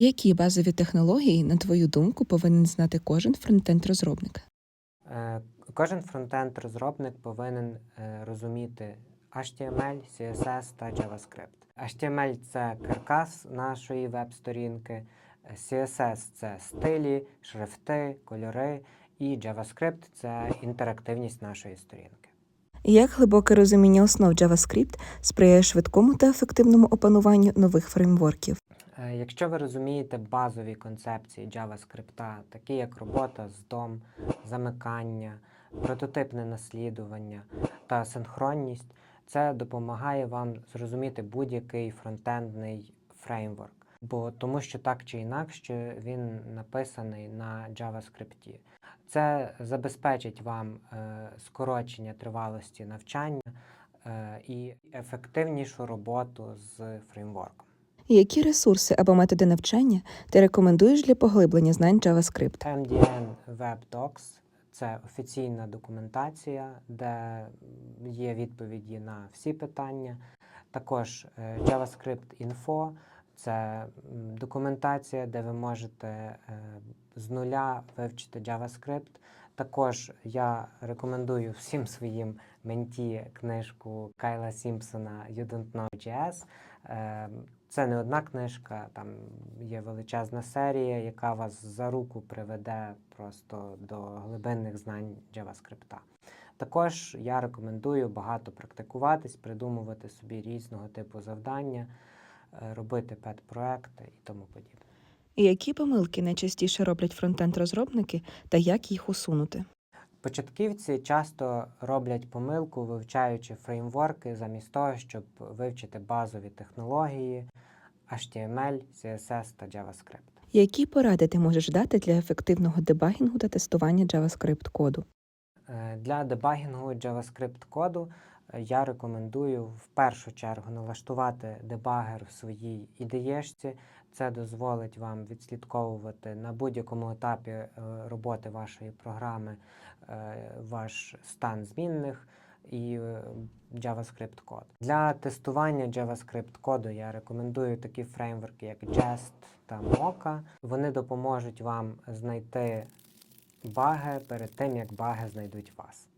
Які базові технології, на твою думку, повинен знати кожен фронтенд-розробник? Е, Кожен фронтенд-розробник повинен е, розуміти HTML, CSS та JavaScript. HTML – це каркас нашої веб-сторінки, CSS – це стилі, шрифти, кольори, і JavaScript – це інтерактивність нашої сторінки. Як глибоке розуміння основ JavaScript сприяє швидкому та ефективному опануванню нових фреймворків? Е, Якщо ви розумієте базові концепції JavaScript, такі як робота з DOM, замикання, прототипне наслідування та синхронність, це допомагає вам зрозуміти будь-який фронтендний фреймворк. Бо тому що так чи інакше він написаний на JavaScript. Це забезпечить вам е, скорочення тривалості навчання е, і ефективнішу роботу з фреймворком. Які ресурси або методи навчання ти рекомендуєш для поглиблення знань JavaScript? MDN WebDocs – це офіційна документація, де є відповіді на всі питання. Також е, JavaScript Info – це документація, де ви можете е, з нуля вивчити JavaScript. Також я рекомендую всім своїм менті книжку Кайла Сімпсона You Don't Know JS. Е, Це не одна книжка, там є величезна серія, яка вас за руку приведе просто до глибинних знань JavaScript. Також я рекомендую багато практикуватись, придумувати собі різного типу завдання, робити пет-проекти і тому подібне. І які помилки найчастіше роблять фронтенд-розробники та як їх усунути? Початківці часто роблять помилку, вивчаючи фреймворки, замість того, щоб вивчити базові технології HTML, CSS та JavaScript. Які поради ти можеш дати для ефективного дебагінгу та тестування JavaScript коду? Е, Для дебагінгу JavaScript коду е, я рекомендую в першу чергу налаштувати дебагер в своїй ідеєшці. Це дозволить вам відслідковувати на будь-якому етапі е, роботи вашої програми е, ваш стан змінних і е, JavaScript код. Для тестування JavaScript коду я рекомендую такі фреймворки, як Jest та Mocha. Вони допоможуть вам знайти баги перед тим, як баги знайдуть вас.